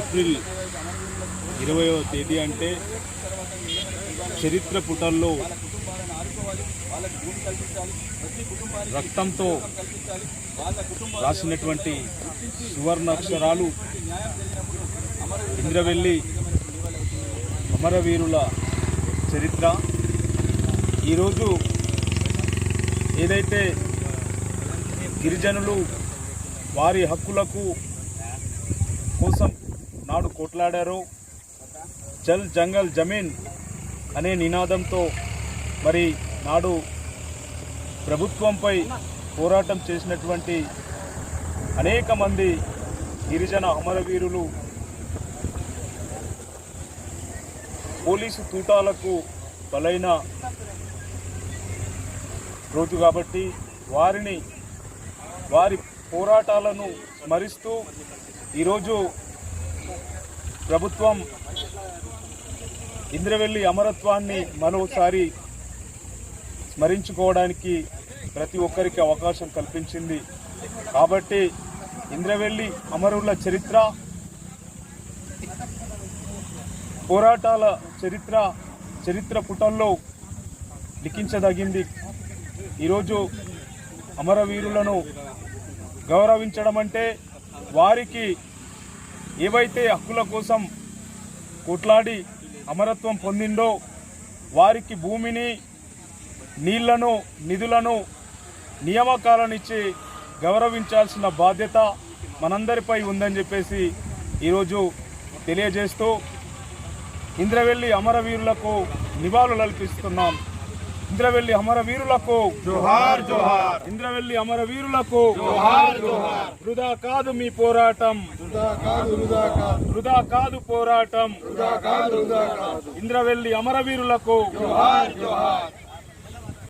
April ఇరవయో తేదీ అంటే చరిత్ర పుటల్లో రక్తంతో రాసినటువంటి సువర్ణ అక్షరాలు ఇంద్రవెల్లి అమరవీరుల చరిత్ర. ఈరోజు ఏదైతే గిరిజనులు వారి హక్కులకు కోసం నాడు కొట్లాడారో. జల్ జంగల్ జమీన్ అనే నినాదంతో మరి నాడు ప్రభుత్వంపై పోరాటం చేసినటువంటి అనేక మంది గిరిజన అమరవీరులు పోలీసు తూటాలకు బలైన రోజు కాబట్టి వారిని వారి పోరాటాలను స్మరిస్తూ ఈరోజు ప్రభుత్వం ఇంద్రవెల్లి అమరత్వాన్ని మరోసారి స్మరించుకోవడానికి ప్రతి ఒక్కరికి అవకాశం కల్పించింది. కాబట్టి ఇంద్రవెల్లి అమరుల చరిత్ర పోరాటాల చరిత్ర చరిత్ర పుటల్లో లిఖించదగింది. ఈరోజు అమరవీరులను గౌరవించడం అంటే వారికి ఏవైతే హక్కుల కోసం కొట్లాడి అమరత్వం పొందిండో వారికి భూమిని నీళ్ళను నిధులను నియామకాలనిచ్చి గౌరవించాల్సిన బాధ్యత మనందరిపై ఉందని చెప్పేసి ఈరోజు తెలియజేస్తూ ఇంద్రవెల్లి అమరవీరులకు నివాళులు అర్పిస్తున్నాం. ఇంద్రవెల్లి అమరవీరులకు జోహార్ జోహార్. ఇంద్రవెల్లి అమరవీరులకు జోహార్ జోహార్. వృధా కాదు మీ పోరాటం. వృధా కాదు వృధా కాదు. వృధా కాదు పోరాటం. వృధా కాదు వృధా కాదు. ఇంద్రవెల్లి అమరవీరులకు జోహార్ జోహార్.